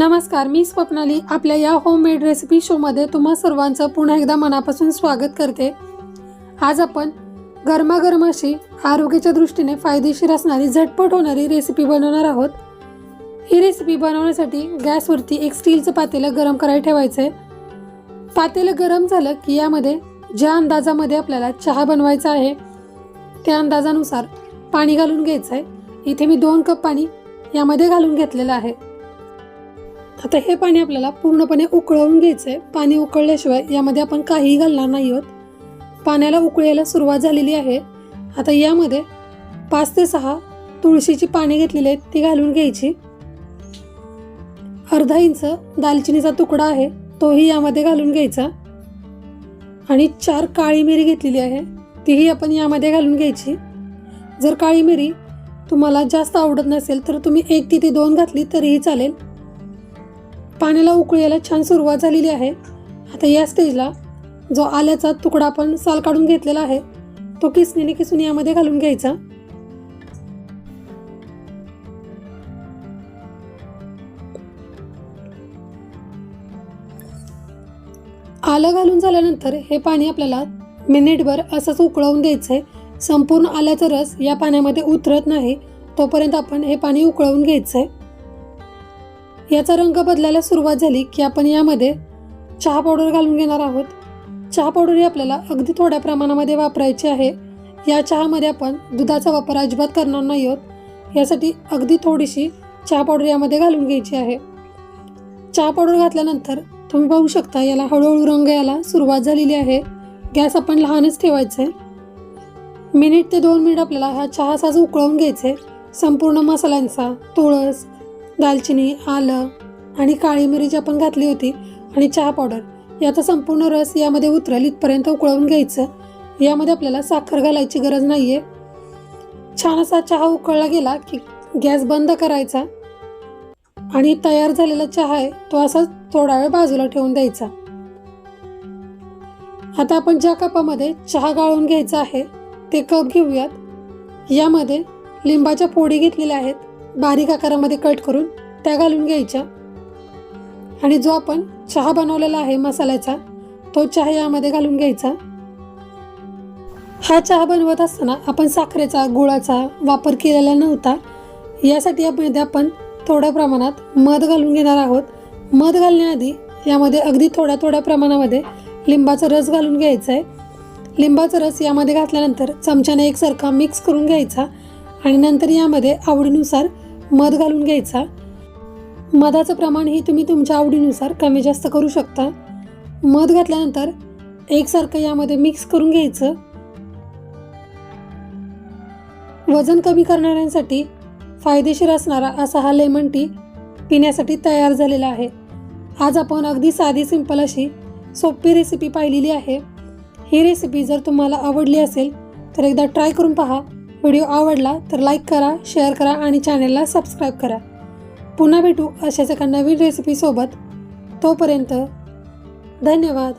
नमस्कार मी स्वप्नाली. आपल्या या होममेड रेसिपी शोमध्ये तुम्हा सर्वांचं पुन्हा एकदा मनापासून स्वागत करते. आज आपण गरमागरम अशी आरोग्याच्या दृष्टीने फायदेशीर असणारी झटपट होणारी रेसिपी बनवणार आहोत. ही रेसिपी बनवण्यासाठी गॅसवरती एक स्टीलचं पातेलं गरम करायला ठेवायचं आहे पातेलं गरम झालं की यामध्ये ज्या अंदाजामध्ये आपल्याला चहा बनवायचा आहे त्या अंदाजानुसार पाणी घालून घ्यायचं आहे इथे मी दोन कप पाणी यामध्ये घालून घेतलेलं आहे. आता हे पाणी आपल्याला पूर्णपणे उकळवून घ्यायचं आहे पाणी उकळल्याशिवाय यामध्ये आपण काहीही घालणार नाही आहोत. पाण्याला उकळायला सुरुवात झालेली आहे. आता यामध्ये पाच ते सहा तुळशीची पाने घेतलेली आहेत ती घालून घ्यायची. अर्धा इंच दालचिनीचा तुकडा आहे तोही यामध्ये घालून घ्यायचा. आणि चार काळी मिरी घेतलेली आहे तीही आपण यामध्ये घालून घ्यायची. जर काळी मिरी तुम्हाला जास्त आवडत नसेल तर तुम्ही एक तिथे दोन घातली तरीही चालेल. पाण्याला उकळायला छान सुरुवात झालेली आहे. आता या स्टेजला जो आल्याचा तुकडा आपण साल काढून घेतलेला आहे तो किसणीने किसून यामध्ये घालून घ्यायचा. आलं घालून झाल्यानंतर हे पाणी आपल्याला मिनिटभर असंच उकळवून द्यायचं आहे संपूर्ण आल्याचा रस या पाण्यामध्ये उतरत नाही तोपर्यंत आपण हे पाणी उकळवून घ्यायचं आहे याचा रंग बदलायला सुरुवात झाली की आपण यामध्ये चहा पावडर घालून घेणार आहोत. चहा पावडर ही आपल्याला अगदी थोड्या प्रमाणामध्ये वापरायची आहे. या चहामध्ये आपण दुधाचा वापर अजिबात करणार नाही आहोत. यासाठी अगदी थोडीशी चहा पावडर यामध्ये घालून घ्यायची आहे. चहा पावडर घातल्यानंतर तुम्ही पाहू शकता याला हळूहळू रंग यायला सुरुवात झालेली आहे. गॅस आपण लहानच ठेवायचं आहे मिनिट ते दोन मिनिट आपल्याला हा चहा साज उकळवून घ्यायचा आहे संपूर्ण मसाल्यांचा तुळस दालचिनी आलं आणि काळी मिरी जी आपण घातली होती आणि चहा पावडर. याचा संपूर्ण रस यामध्ये उतरेल इथपर्यंत उकळवून घ्यायचं. यामध्ये आपल्याला साखर घालायची गरज नाही आहे छान असा चहा उकळला गेला की गॅस बंद करायचा आणि तयार झालेला चहा आहे तो असा थोडा वेळ बाजूला ठेवून द्यायचा. आता आपण ज्या कपामध्ये चहा गाळून घ्यायचा आहे ते कप घेऊयात. यामध्ये लिंबाच्या फोडी घेतलेल्या आहेत. बारीक आकारामध्ये कट करून त्या घालून घ्यायच्या. आणि जो आपण चहा बनवलेला आहे मसाल्याचा तो चहा यामध्ये घालून घ्यायचा. हा चहा बनवत असताना आपण साखरेचा गुळाचा वापर केलेला नव्हता. यासाठी यामध्ये आपण थोड्या प्रमाणात मध घालून घेणार आहोत. मध घालण्याआधी यामध्ये अगदी थोड्या थोड्या प्रमाणामध्ये लिंबाचा रस घालून घ्यायचा आहे. लिंबाचा रस यामध्ये घातल्यानंतर चमच्याने एकसारखा मिक्स करून घ्यायचा. आणि नंतर यामध्ये आवडीनुसार मध घालून घ्यायचा. मधाचं प्रमाणही तुम्ही तुमच्या आवडीनुसार कमी जास्त करू शकता. मध घातल्यानंतर एकसारखं यामध्ये मिक्स करून घ्यायचं. वजन कमी करणाऱ्यांसाठी फायदेशीर असणारा असा हा लेमन टी पिण्यासाठी तयार झालेला आहे. आज आपण अगदी साधी सिंपल अशी सोपी रेसिपी पाहिलेली आहे. ही रेसिपी जर तुम्हाला आवडली असेल तर एकदा ट्राय करून पहा. व्हिडिओ आवडला तर लाईक करा शेअर करा आणि चॅनलला सबस्क्राईब करा. पुन्हा भेटू अशाच एका नवीन रेसिपीसोबत तोपर्यंत धन्यवाद.